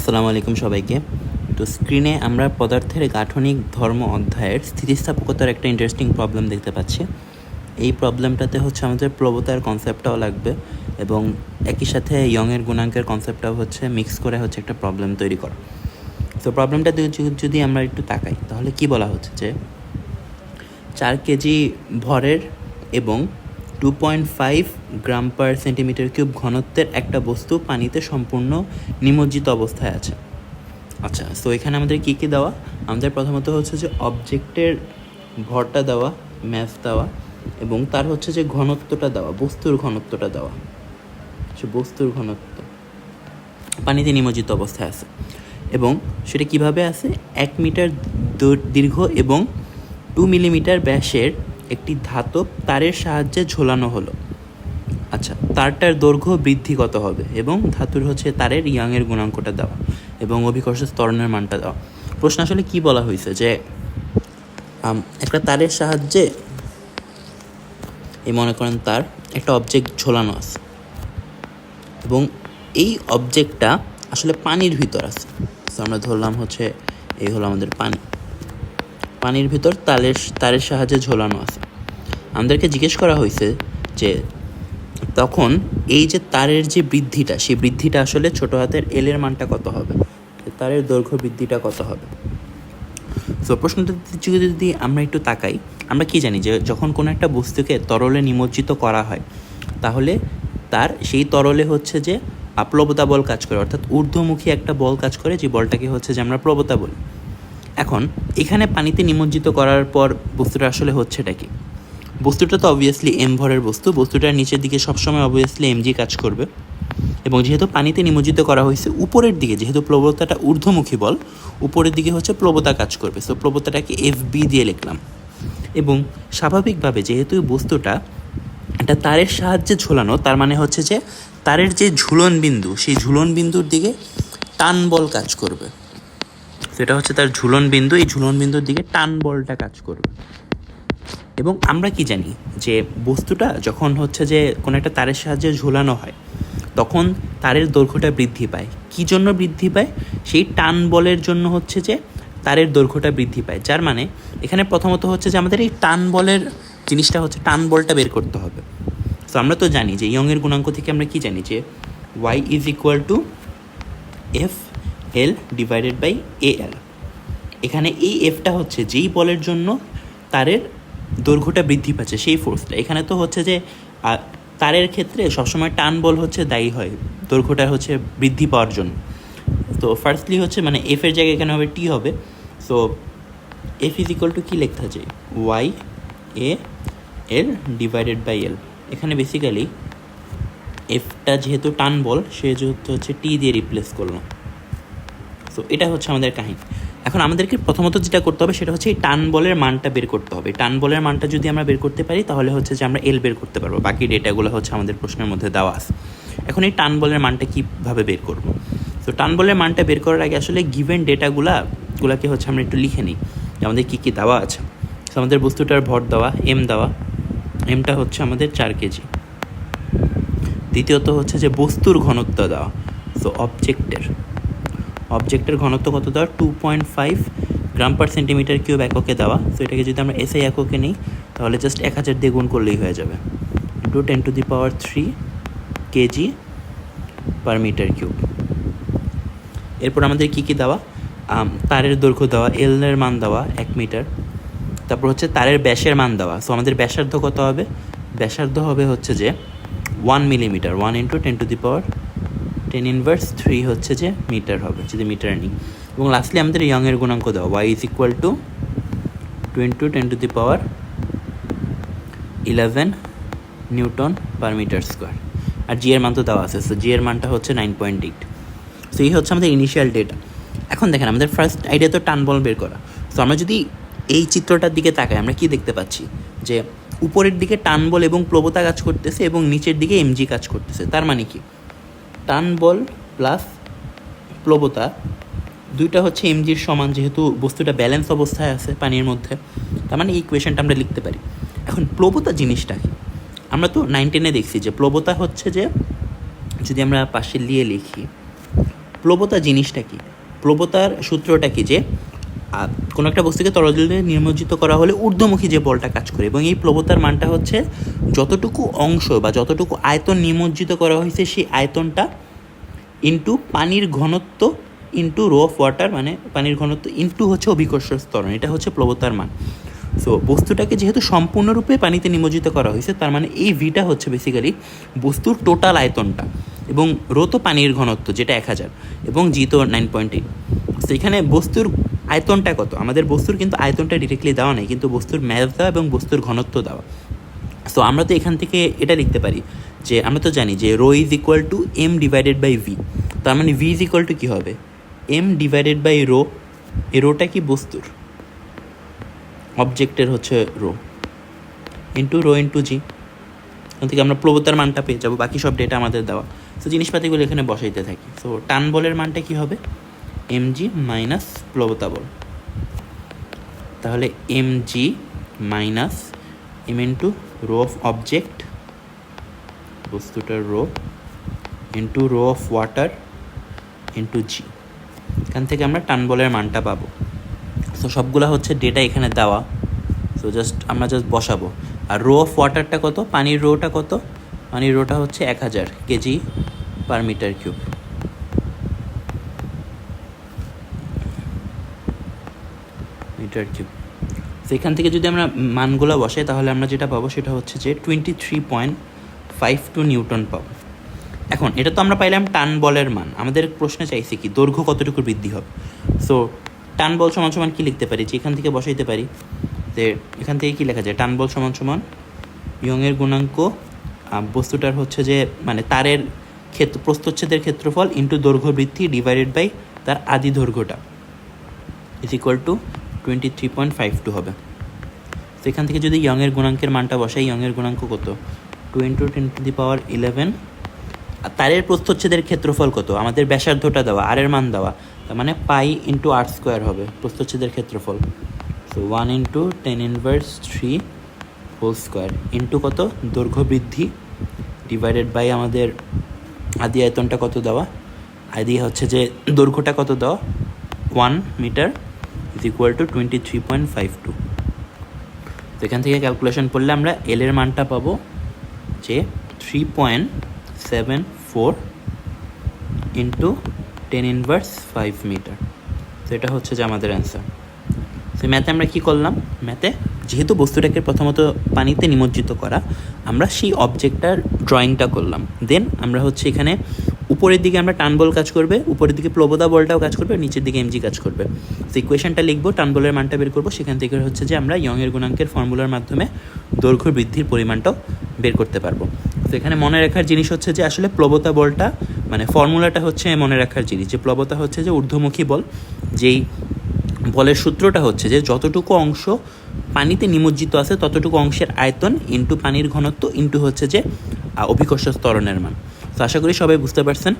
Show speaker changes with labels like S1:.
S1: আসসালামু আলাইকুম সবাইকে। তো স্ক্রিনে আমরা পদার্থের গাঠনিক ধর্ম অধ্যায়ের স্থিতিস্থাপকতার একটা ইন্টারেস্টিং প্রবলেম দেখতে পাচ্ছি। এই প্রবলেমটাতে হচ্ছে আমাদের প্রবতার কনসেপ্টটাও লাগবে এবং একই সাথে ইয়ংয়ের গুণাঙ্কের কনসেপ্টটাও হচ্ছে মিক্স করে হচ্ছে একটা প্রবলেম তৈরি করা। তো প্রবলেমটা যদি আমরা একটু তাকাই, তাহলে কি বলা হচ্ছে যে, চার কেজি ভরের এবং two point five gram per centimetre cube ঘনত্বের একটা বস্তু পানিতে সম্পূর্ণ নিমজ্জিত অবস্থায় আছে। আচ্ছা সো এখানে আমাদের কী কী দেওয়া? আমাদের প্রথমত হচ্ছে যে অবজেক্টের ভরটা দেওয়া ম্যাথ দেওয়া এবং তার হচ্ছে যে ঘনত্বটা দেওয়া, বস্তুর ঘনত্বটা দেওয়া। সে বস্তুর ঘনত্ব পানিতে নিমজ্জিত অবস্থায় আছে এবং সেটা কীভাবে আছে? এক মিটার দীর্ঘ এবং টু মিলিমিটার ব্যাসের একটি ধাতব তারের সাহায্যে ঝোলানো হলো। আচ্ছা তারটার দৈর্ঘ্য বৃদ্ধি কত হবে এবং ধাতুর হচ্ছে তারের ইয়াংয়ের গুণাঙ্কটা দেওয়া এবং অভিকর্ষ স্তরণের মানটা দেওয়া। প্রশ্ন আসলে কি বলা হয়েছে যে একটা তারের সাহায্যে এই মনে করেন তার একটা অবজেক্ট ঝোলানো আছে এবং এই অবজেক্টটা আসলে পানির ভিতর আছে। আমরা ধরলাম হচ্ছে, এই হলো আমাদের পানি। পানির ভিতর তালের তারের সাহায্যে ঝোলানো আছে। আমাদেরকে জিজ্ঞেস করা হয়েছে যে তখন এই যে তারের যে বৃদ্ধিটা, সেই বৃদ্ধিটা আসলে ছোট হাতের এলের মানটা কত হবে? তারের দৈর্ঘ্য বৃদ্ধিটা কত হবে? তো প্রশ্নটা যদি আমরা একটু তাকাই, আমরা কি জানি যে যখন কোনো একটা বস্তুকে তরলে নিমজ্জিত করা হয়, তাহলে তার সেই তরলে হচ্ছে যে আপ্লবতা বল কাজ করে, অর্থাৎ ঊর্ধ্বমুখী একটা বল কাজ করে, যে বলটাকে হচ্ছে যে আমরা প্রবতা বলি। এখন, এখানে পানিতে নিমজ্জিত করার পর বস্তুটা আসলে হচ্ছেটা কি? বস্তুটা তো অবভিয়াসলি এম ভরের বস্তু, বস্তুটার নিচের দিকে সবসময় অবভিয়াসলি এমজি কাজ করবে। এবং যেহেতু পানিতে নিমজ্জিত করা হয়েছে, উপরের দিকে, যেহেতু প্রবতাটা ঊর্ধ্বমুখী বল, উপরের দিকে হচ্ছে প্রবতা কাজ করবে। সো প্রবতাটাকে এফ বি দিয়ে লিখলাম। এবং স্বাভাবিকভাবে যেহেতু বস্তুটা একটা তারের সাহায্যে ঝোলানো, তার মানে হচ্ছে যে তারের যে ঝুলন বিন্দু, সেই ঝুলন বিন্দুর দিকে টান বল কাজ করবে। সেটা হচ্ছে তার ঝুলন বিন্দু। এই ঝুলন বিন্দুর দিকে টান বলটা কাজ করবে। এবং আমরা কি জানি যে বস্তুটা যখন হচ্ছে যে কোনো একটা তারের সাহায্যে ঝোলানো হয়, তখন তারের দৈর্ঘ্যটা বৃদ্ধি পায়। কী জন্য বৃদ্ধি পায়? সেই টান বলের জন্য হচ্ছে যে তারের দৈর্ঘ্যটা বৃদ্ধি পায়। যার মানে এখানে প্রথমত হচ্ছে যে আমাদের এই টান বলের জিনিসটা হচ্ছে টান বলটা বের করতে হবে। তো আমরা তো জানি যে ইয়ংয়ের গুণাঙ্ক থেকে আমরা কি জানি যে Y is equal to F L divided by A L এখানে এই এফটা হচ্ছে যেই বলের জন্য তারের দৈর্ঘ্যটা বৃদ্ধি পাচ্ছে, সেই ফোর্সটা এখানে তো হচ্ছে যে তারের ক্ষেত্রে সবসময় টান বল হচ্ছে দায়ী হয়, দৈর্ঘ্যটা হচ্ছে বৃদ্ধি পাওয়ার জন্য। তো ফার্স্টলি হচ্ছে মানে এফ এর জায়গায় এখানে হবে টি হবে। So F is equal to কী লিখতে আছে? Y A L divided by L এখানে বেসিক্যালি এফটা যেহেতু টান বল, সে যেহেতু হচ্ছে টি দিয়ে রিপ্লেস করলাম সো এটা হচ্ছে আমাদের কাহিনী। এখন আমাদেরকে প্রথমত যেটা করতে হবে সেটা হচ্ছে এই টান বলের মানটা বের করতে হবে। টান বলের মানটা যদি আমরা বের করতে পারি, তাহলে হচ্ছে যে আমরা এল বের করতে পারব। বাকি ডেটাগুলো হচ্ছে আমাদের প্রশ্নের মধ্যে দেওয়া আছে। এখন এই টান বলের মানটা কীভাবে বের করব? তো টান বলের মানটা বের করার আগে আসলে গিভেন ডেটাগুলা, গুলাকে হচ্ছে আমরা একটু লিখে নিই। যে আমাদের কী কী দেওয়া আছে। তো আমাদের বস্তুটার ভর দেওয়া এম দেওয়া এমটা হচ্ছে আমাদের চার কেজি। দ্বিতীয়ত হচ্ছে যে বস্তুর ঘনত্ব দেওয়া সো অবজেক্টের অবজেক্টের ঘনত্ব কত দেওয়া? Two point five gram per centimetre cube এককে দেওয়া। সো এটাকে যদি আমরা এসআই এককে নিই, তাহলে জাস্ট এক হাজার দিয়ে গুণ করলেই হয়ে যাবে। Into ten to the power three KG per metre cube এরপর আমাদের কী কী দেওয়া? তারের দৈর্ঘ্য দেওয়া এল এর মান দেওয়া, এক মিটার তারপর হচ্ছে তারের ব্যাসের মান দেওয়া। সো আমাদের ব্যাসার্ধ কত হবে? ব্যাসার্ধ হবে হচ্ছে যে one millimetre one into ten to the power ten inverse three হচ্ছে যে মিটার হবে, যদি মিটার নিই। এবং লাস্টলি আমাদের ইয়ংয়ের গুণাঙ্ক দেওয়া Y is equal to two into ten to the power eleven newton per metre square R G এর মান তো দেওয়া আছে সো জি এর মানটা হচ্ছে নাইন পয়েন্ট এইট সো এই হচ্ছে আমাদের ইনিশিয়াল ডেটা এখন দেখেন, আমাদের ফার্স্ট আইডিয়া তো টান বল বের করা। সো আমরা যদি এই চিত্রটার দিকে তাকাই, আমরা কি দেখতে পাচ্ছি? যে উপরের দিকে টান বল এবং প্লবতা কাজ করতেছে এবং নিচের দিকে এমজি কাজ করতেছে। তার মানে কি? টান বল প্লাস প্লবতা, দুইটা হচ্ছে এমজির সমান, যেহেতু বস্তুটা ব্যালেন্স অবস্থায় আছে পানির মধ্যে, তার মানে এই ইকুয়েশনটা আমরা লিখতে পারি। এখন প্লবতা জিনিসটা আমরা তো নাইন টেনে দেখছি যে প্লবতা হচ্ছে যে, যদি আমরা পাশে লিয়ে লিখি, প্লবতা জিনিসটা কি? প্লবতার সূত্রটা কি যে কোনো একটা বস্তুকে তরল জলে নিমজ্জিত করা হলে ঊর্ধ্বমুখী যে বলটা কাজ করে। এবং এই প্লবতার মানটা হচ্ছে যতটুকু অংশ বা যতটুকু আয়তন নিমজ্জিত করা হয়েছে, সেই আয়তনটা ইন্টু পানির ঘনত্ব ইন্টু রো অফ ওয়াটার মানে পানির ঘনত্ব ইন্টু হচ্ছে অভিকর্ষ স্তরণ এটা হচ্ছে প্লবতার মান। সো বস্তুটাকে যেহেতু সম্পূর্ণরূপে পানিতে নিমজ্জিত করা হয়েছে, তার মানে এই ভিটা হচ্ছে বেসিক্যালি বস্তুর টোটাল আয়তনটা। এবং রো তো পানির ঘনত্ব, যেটা এক হাজার, এবং জি তো নাইন পয়েন্ট এইট তো এখানে বস্তুর আয়তনটা কত? আমাদের বস্তুর কিন্তু আয়তনটা ডিরেক্টলি দেওয়া নেই, কিন্তু বস্তুর ম্যাথ দেওয়া এবং বস্তুর ঘনত্ব দেওয়া। সো আমরা তো এখান থেকে এটা লিখতে পারি যে, আমরা তো জানি যে rho is equal to M divided by V তার মানে ভি ইজ ইকুয়াল টু কী হবে? এম ডিভাইডেড বাই রো এ রোটা কি বস্তুর? অবজেক্টের হচ্ছে rho into rho into G এখান থেকে আমরা প্লবতার মানটা পেয়ে যাব, বাকি সব ডেটা আমাদের দেওয়া। সো জিনিসপাতিগুলো এখানে বসাইতে থাকি। সো টান বলের মানটা কী হবে? এম জি মাইনাস প্লবতা বল তাহলে M G minus M into rho of object বস্তুটার rho into rho of water into G এখান থেকে আমরা টান বলের মানটা পাবো। সো সবগুলো হচ্ছে ডেটা এখানে দেওয়া। সো জাস্ট আমরা জাস্ট বসাবো। আর রো অফ ওয়াটারটা কত? পানির রোটা কত? পানির রোটা হচ্ছে এক হাজার KG per metre cube metre cube তো এখান থেকে যদি আমরা মানগুলো বসাই, তাহলে আমরা যেটা পাবো সেটা হচ্ছে যে twenty three point five two newton পাবো। এখন, এটা তো আমরা পাইলাম টান বলের মান। আমাদের প্রশ্নে চাইছে কি, দৈর্ঘ্য কতটুকু বৃদ্ধি হবে? সো টান বল সমান সমান কী লিখতে পারি? যে এখান থেকে বসাইতে পারি, যে এখান থেকে কী লেখা যায়? টান বল সমান সমান ইয়ংয়ের গুণাঙ্ক বস্তুটার হচ্ছে যে মানে তারের ক্ষেত্র প্রস্তচ্ছেদের ক্ষেত্রফল ইন্টু দৈর্ঘ্য বৃদ্ধি ডিভাইডেড বাই তার আদি দৈর্ঘ্যটা। Is equal to twenty three point five two হবে। তো এখান থেকে যদি ইয়ংয়ের গুণাঙ্কের মানটা বসাই ইয়ংয়ের গুণাঙ্ক কত? Two ten to the power eleven আর তারের প্রস্থচ্ছেদের ক্ষেত্রফল কত? আমাদের ব্যাসার্ধটা দেওয়া আর এর মান দেওয়া, তার মানে পাই ইন্টু আর স্কোয়ার হবে প্রস্থচ্ছেদের ক্ষেত্রফল। So one into ten inverse three whole square into কত? দৈর্ঘ্য বৃদ্ধি ডিভাইডেড বাই আমাদের আদি আয়তনটা কত দেওয়া? আদি হচ্ছে যে দৈর্ঘ্যটা কত দেওয়া? One metre is equal to twenty three point five two তো এখান থেকে ক্যালকুলেশন করলে আমরা এল এর মানটা পাবো যে three point seven four into ten inverse five metre তো এটা হচ্ছে যে আমাদের অ্যান্সার তো ম্যাথে আমরা কী করলাম? ম্যাথে যেহেতু বস্তুটাকে প্রথমত পানিতে নিমজ্জিত করা, আমরা সেই অবজেক্টটার ড্রয়িংটা করলাম। দেন আমরা হচ্ছে এখানে উপরের দিকে আমরা টান বল কাজ করবে, উপরের দিকে প্লবতা বলটাও কাজ করবে, নিচের দিকে এমজি কাজ করবে। তো ইকুয়েশনটা লিখব, টান বলের মানটা বের করব, সেখান থেকে হচ্ছে যে আমরা ইয়ংয়ের গুণাঙ্কের ফর্মুলার মাধ্যমে দৈর্ঘ্য বৃদ্ধির পরিমাণটাও বের করতে পারব। তো এখানে মনে রাখার জিনিস হচ্ছে যে আসলে প্লবতা বলটা মানে ফর্মুলাটা হচ্ছে মনে রাখার জিনিস, যে প্লবতা হচ্ছে যে ঊর্ধ্বমুখী বল, যেই বলের সূত্রটা হচ্ছে যে যতটুকু অংশ পানিতে নিমজ্জিত আছে, ততটুকু অংশের আয়তন ইন্টু পানির ঘনত্ব ইন্টু হচ্ছে যে অভিকর্ষ স্তরণের মান। তো আশা করি সবাই বুঝতে পারছেন।